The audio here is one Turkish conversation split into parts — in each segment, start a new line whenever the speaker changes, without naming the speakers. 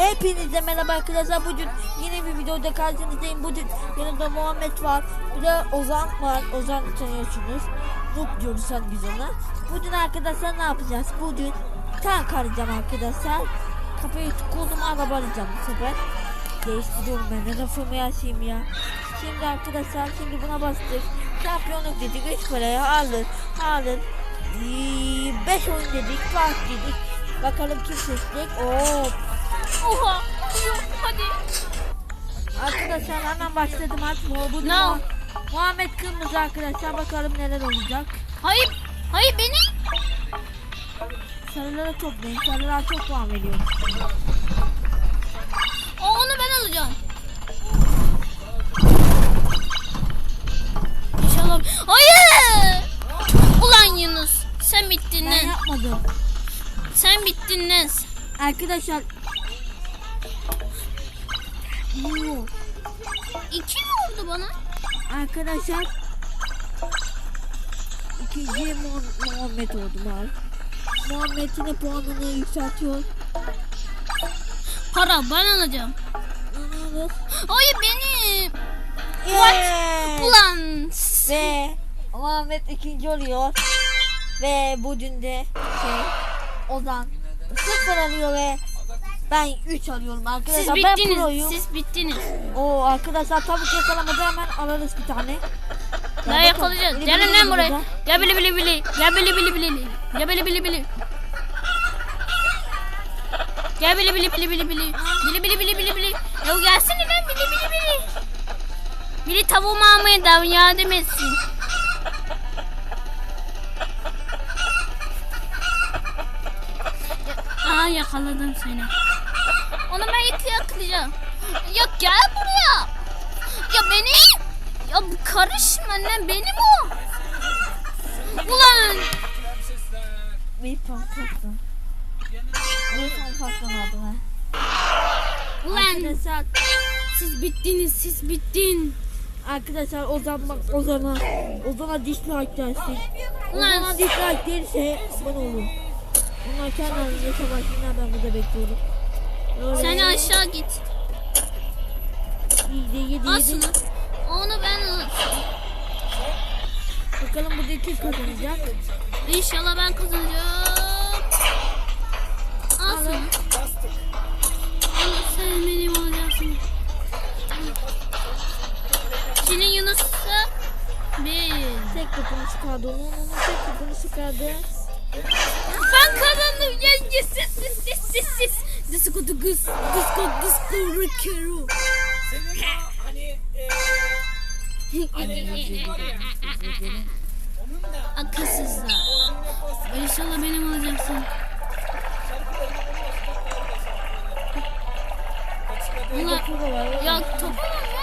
Hepinize merhaba arkadaşlar. Bugün yeni bir videoda karşınızdayım. Bugün yanımda Muhammed var. Bir de Ozan var. Ozan tanıyorsunuz. Noob diyoruz sen ona. Bugün arkadaşlar ne yapacağız? Bugün tank arayacağım arkadaşlar. Kafayı tıkıldım araba arayacağım bu sefer. Değiştiriyorum ben de lafımı yaşayayım ya. Şimdi arkadaşlar şimdi buna bastık. Şampiyonluk dedik. 3 paraya alır. Alır. 5 oyun dedik. Bak dedik. Bakalım kim seçecek. Oo,
Oha. Yok hadi.
Arkadaşlar hemen başladım artık. Bu
Ne o?
Muhammed Kırmızı arkadaşlar bakalım neler olacak.
Hayır. Hayır beni.
Sarılara toplayın. Sarılar çok puan veriyor.
O onu ben alacağım. İnşallah. Hayır. Ulan Yunus. Sen bittin
Ben
lan.
yapmadım.
Sen bittin lan.
Arkadaşlar. Oo,
İki mi oldu bana?
Arkadaşlar. İkinci Mu- Muhammed oldu var. Muhammed yine puanını yükseltiyor.
Para ben alacağım.
Ne?
Hayır benim.
Yeah!
Ulan.
Ve Muhammed ikinci oluyor. Ve bugün de şey Ozan sıfır alıyor ve ben 3 alıyorum arkadaşlar.
Siz
ben
bittiniz.
proyum.
Siz bittiniz.
Oo arkadaşlar tavuk yakalamadı hemen alırız bir tane. Ya bakın,
yakalayacağız.
bili
Gelin lan buraya. Gel bili bili bili. Gel bili bili bili. Gel bili bili bili. Gel bili bili bili bili bili. Bili bili bili bili bili. Ya gelsene lan bili bili bili. Bili tavuğumu almaya da yardım etsin. Aa yakaladım seni. Onu ben yık yakalayacağım. Ya gel buraya. Ya beni. Ya karışma lan benim o. Ulan.
Bir farklı. Bir oldu ha.
Ulan.
Arkadaşlar,
Siz bittiniz siz bittin.
arkadaşlar Ozan bak Ozan'a Ozan'a dislike dersin.
Ulan.
Ozan'a dislike gelirse abone olun. Onlar kendi halinde savaşsınlar ben burada bekliyorum.
Sen aşağı git.
Yedi yedi
şunu. Onu ben alırım.
Bakalım burada kim kazanacak.
İnşallah ben kazanacağım. Al
Alın.
şunu. Al sen benim olacaksın. Şimdi Yunus'a bir.
Tek topunu çıkardı onun onun tek topunu çıkardı.
Ben kazandım. Yes yes yes yes yes yes Disco disco disco disco rockero. Akılsızlar. İnşallah benim olacaksın. Ya? Topu mu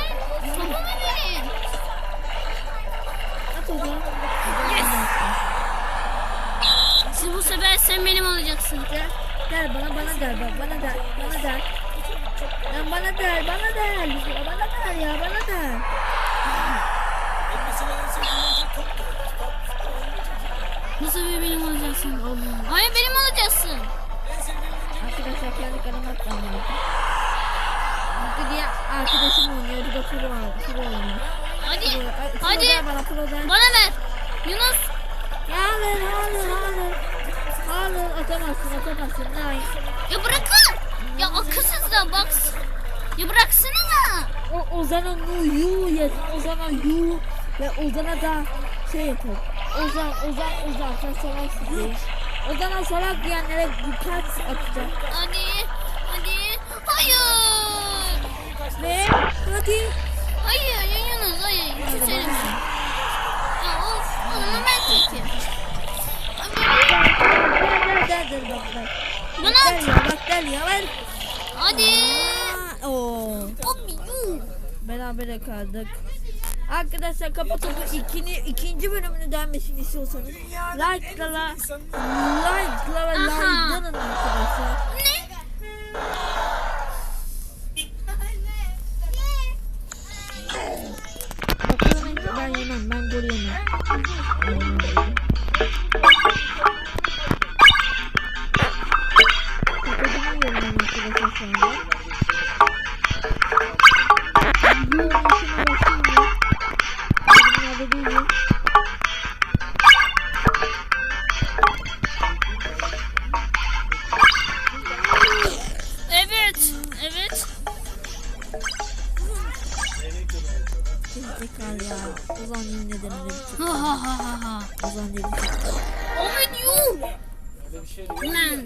bana der bak bana der bana der. Lan bana der bana der. Bana der ya bana der.
Bu sefer benim olacaksın. Hayır benim olacaksın.
Arkadaşlar kendi kanıma atlamıyor. Bu diye arkadaşım oynuyor. Bu da pro var. Pro oynuyor.
Hadi.
Pro-
Hadi.
bana.
Bana ver. Yunus.
Hayır hayır hayır. Hayır atamazsın atamazsın. Hayır.
Ya bırakın. Ya akılsızlar bak. Ya bıraksana.
O Ozan'a yu yaz. Ozan'a yu ve Ozan'a da şey yapın. Ozan Ozan Ozan sen salaksın diye. Ozan'a salak diyenlere birkaç atacak.
Hadi. Hadi. Hayır.
Ve hadi. Bak Gel
at.
ya bak gel ya ver.
Hadi.
Aa, Oo. Berabere kaldık. Arkadaşlar kapatalım. İkini, ikinci bölümünü denmesini istiyorsanız like'lara like'lara ve like'lanın arkadaşlar.
Ne?
Tekrar ya. Ozan yemin ederim de bir
Ha ha ha ha ha.
Ozan dedi.
Ahmet yuh. Lan.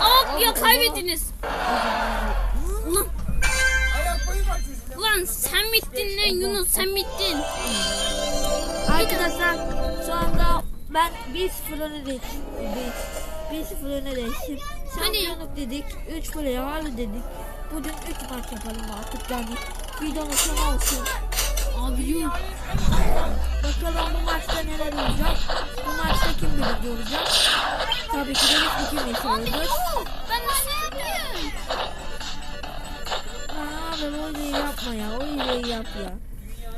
Aa ya kaybettiniz. Ulan. Ulan sen bittin lan Yunus sen bittin.
Arkadaşlar şu anda ben 1-0 öne geçtim. 1-0 öne geçtim. Şampiyonluk dedik. 3 buraya hali dedik. Bugün 3 maç yapalım artık yani. Videonun sonu olsun.
Abi yuh.
Bakalım bu maçta neler olacak. Bu maçta kim birinci olacak. Tabii ki de biz ikimiz
Abi
olacağız.
yuh. Ben nasıl yapayım?
Abi o iyi yapma ya. O iyi yap ya.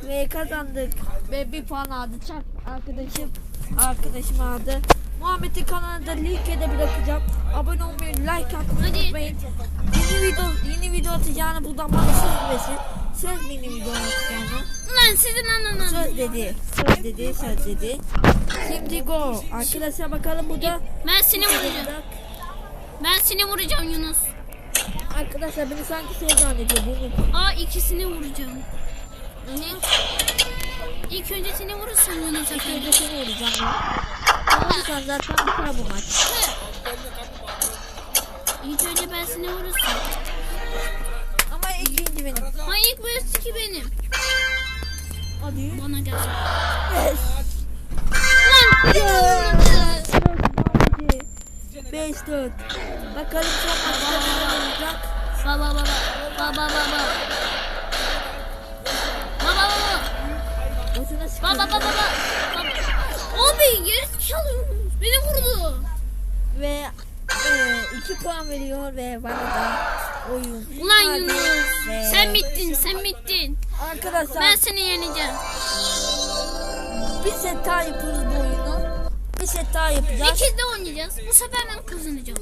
Ve kazandık. Ve bir puan aldı. Çak arkadaşım. Arkadaşım aldı. Muhammed'in kanalında linke de bırakacağım. Abone olmayı, like atmayı unutmayın. Yeni video, yeni video atacağını buradan bana söz versin. Söz yeni video atacağını.
Lan sizin ananın.
Söz dedi. Söz dedi. Söz dedi. Şimdi go. Arkadaşlar bakalım burada.
Ben seni vuracağım. Ben seni vuracağım Yunus.
Arkadaşlar beni sanki şey zannediyor. Bunu
Aa ikisini vuracağım. İlk, ilk önce seni vurursam Yunus
İlk önce seni vuracağım ben. Vurursan zaten biter bu maç.
İlk önce ben seni vurursam.
İkinci benim.
Ha ilk burası ki benim.
Hadi.
Bana gelsin.
Yes.
Lan!
5 4. Bakalım neler olacak.
Baba baba. Baba baba. Baba baba. Baba baba baba. Abi geri çalıyor. Beni vurdu.
Ve 2 puan veriyor ve bana da oyun.
Ulan
Hadi.
Yunus. Sen bittin sen bittin.
Arkadaşlar
Ben seni yeneceğim.
bir set daha yapıyoruz bu oyunu. Bir set daha yapacağız.
İkiz de oynayacağız. Bu sefer ben kazanacağım.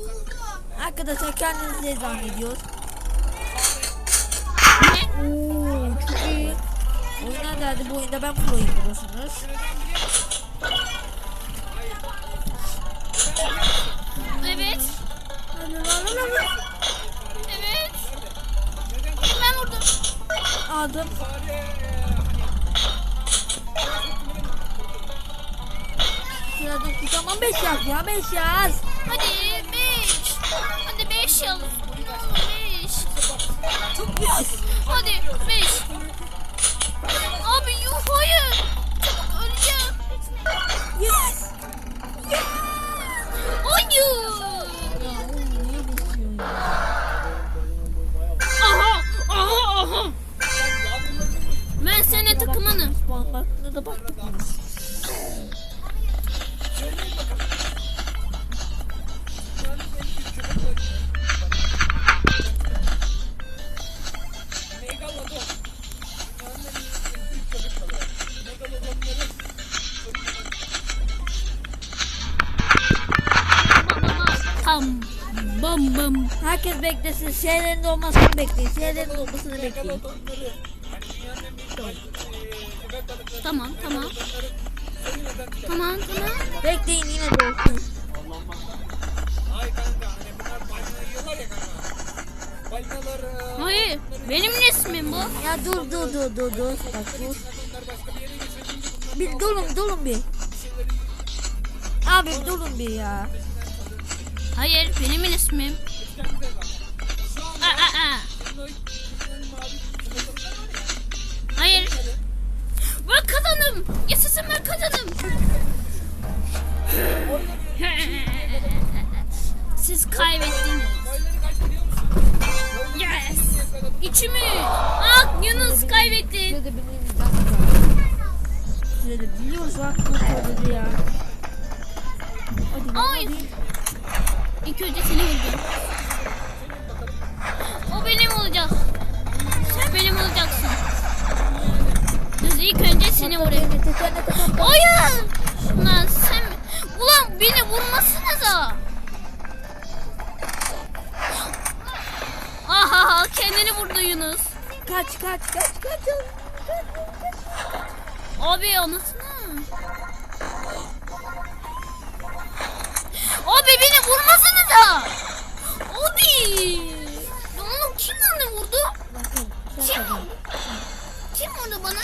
Arkadaşlar kendinize zannediyor.
Ne?
Oo, çok iyi. Oyunlar geldi bu oyunda ben proyum biliyorsunuz.
Evet.
Hadi lan lan Aldım. Sıradaki tamam 5 yaz ya 5 yaz.
Hadi beş. Hadi beş yaz. Beş.
Çok yaz.
Hadi beş. Abi yuh hayır. Bam.
Herkes beklesin. Şeylerin olmasını bekleyin. Şeylerin olmasını bekleyin.
Tamam tamam. Tamam tamam.
Bekleyin yine de olsun.
Hayır. Benim resmim bu.
Ya dur dur dur dur dur. Bak dur. Bir durun durun bir. Abi durun bir ya.
Hayır benim resmim. Aa, aa, aa. Hayır. Ben kazandım. Yaşasın ben kazandım. Siz kaybettiniz. Yes. İçimi. Ah Yunus kaybettin.
Şurada bir imkan var. Şurada biliyoruz bak bu kodları ya. Hadi lan,
Ay.
hadi.
İlk önce seni vurdum benim olacak. Sen benim olacaksın. Kız ilk önce seni vurayım. Hayır. Ulan sen... Ulan beni vurmasınıza. Aha kendini vurdu Yunus.
Kaç kaç kaç kaç.
Abi anasını. Abi beni vurmasınıza. Abi. Kim vurdu? Kim? vurdu bana?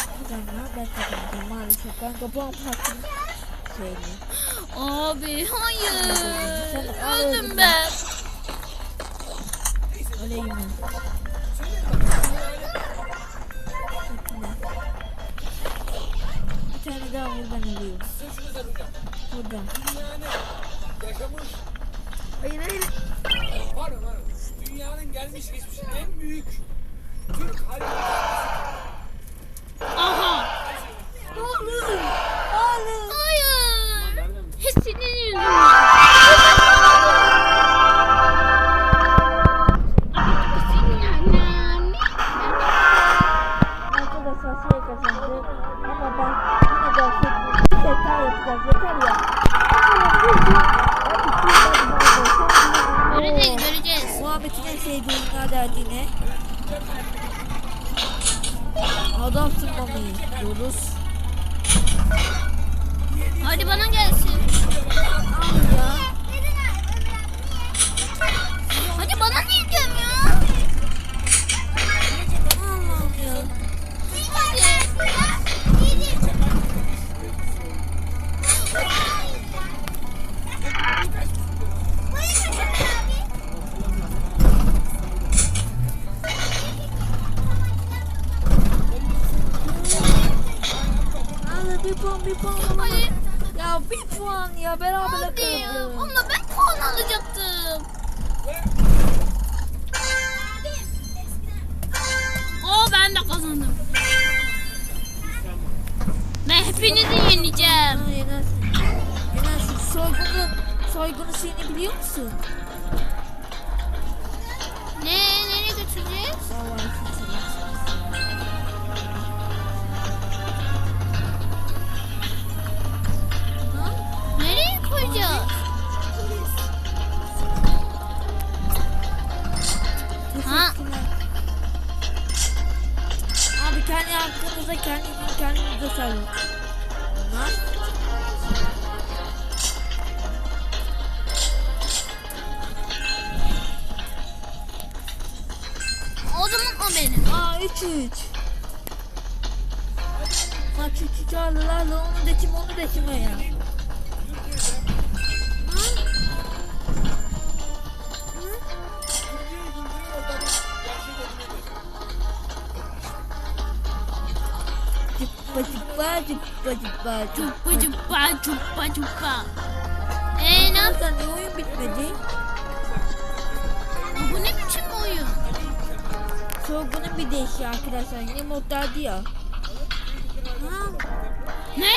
Ben kazandım maalesef. Ben kapağım hakkım. Şeyini.
Abi hayır. Öldüm ben.
Öleyim ben. Bir tane daha vur ben ölüyorum. Buradan. Hayır hayır.
Var var. Dünyanın gelmiş geçmiş en büyük Türk hayvanı.
Cıppa cıppa
Cuppa cuppa cuppa cuppa. Eee ne yap-
Zaten niye oyun bitmedi?
Bu ne biçim oyun?
Sorgunun bir değişiği arkadaşlar. Yeni modlardı ya. Ha,
Ne?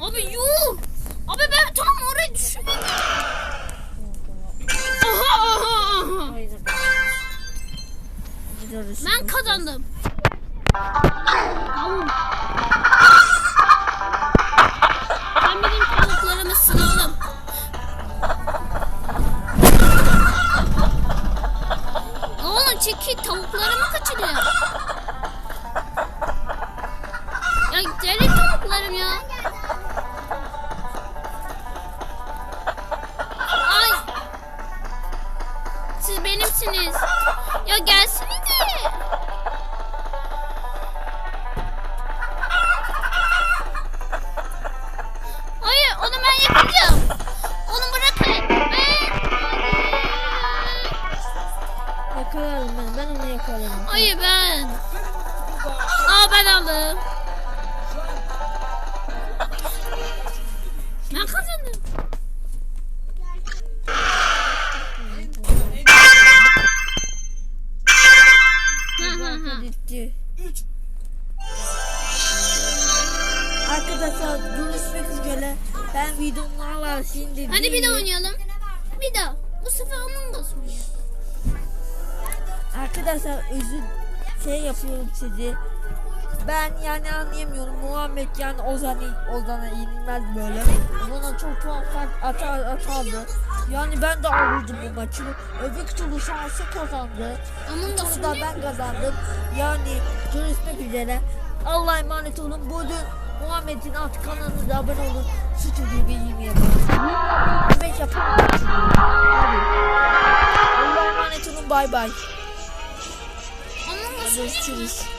Abi yuh. Abi ben tam oraya düşürdüm. Aha aha aha. Ben kazandım. Tamam.
Şimdi
Hadi bir de oynayalım. Bir daha. Bu sefer Among Us oynayalım.
Arkadaşlar özür şey yapıyorum sizi. Ben yani anlayamıyorum. Muhammed yani Ozan'ı Ozan'a yenilmez böyle. Bana çok puan fark atar atardı.
Yani ben de alırdım bu maçı. Öbür türlü şansı kazandı.
Among
Bir
Us
turda
ne?
ben kazandım. Yani görüşmek üzere. Allah'a emanet olun. Bugün Muhammed'in alt kanalına da abone olun. Stüdyo bir 20 yapalım. 25 yapalım. Hadi. Allah'a emanet olun. Bay bay.
Us
Görüşürüz.